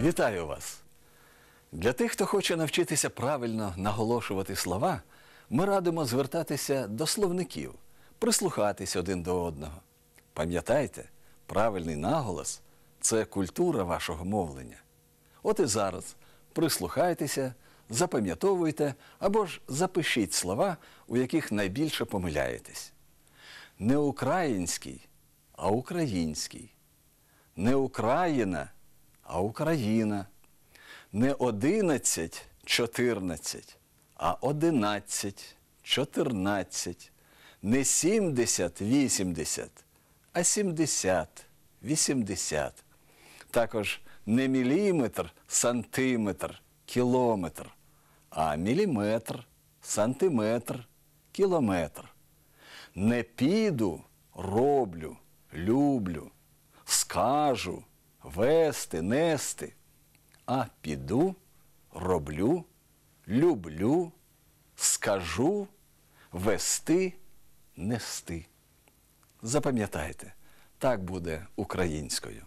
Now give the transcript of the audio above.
Вітаю вас! Для тих, хто хоче навчитися правильно наголошувати слова, ми радимо звертатися до словників, прислухатись один до одного. Пам'ятайте, правильний наголос це культура вашого мовлення. От і зараз прислухайтеся, запам'ятовуйте або ж запишіть слова, у яких найбільше помиляєтесь. Не український, а український. Не Україна, а Україна. Не одинадцять, чотирнадцять, а одинадцять, чотирнадцять. Не сімдесят, вісімдесят, а сімдесят, вісімдесят. Також не міліметр, сантиметр, кілометр, а міліметр, сантиметр, кілометр. Не піду, роблю, люблю, скажу, вести, нести, а піду, роблю, люблю, скажу, вести, нести. Запам'ятайте, так буде українською.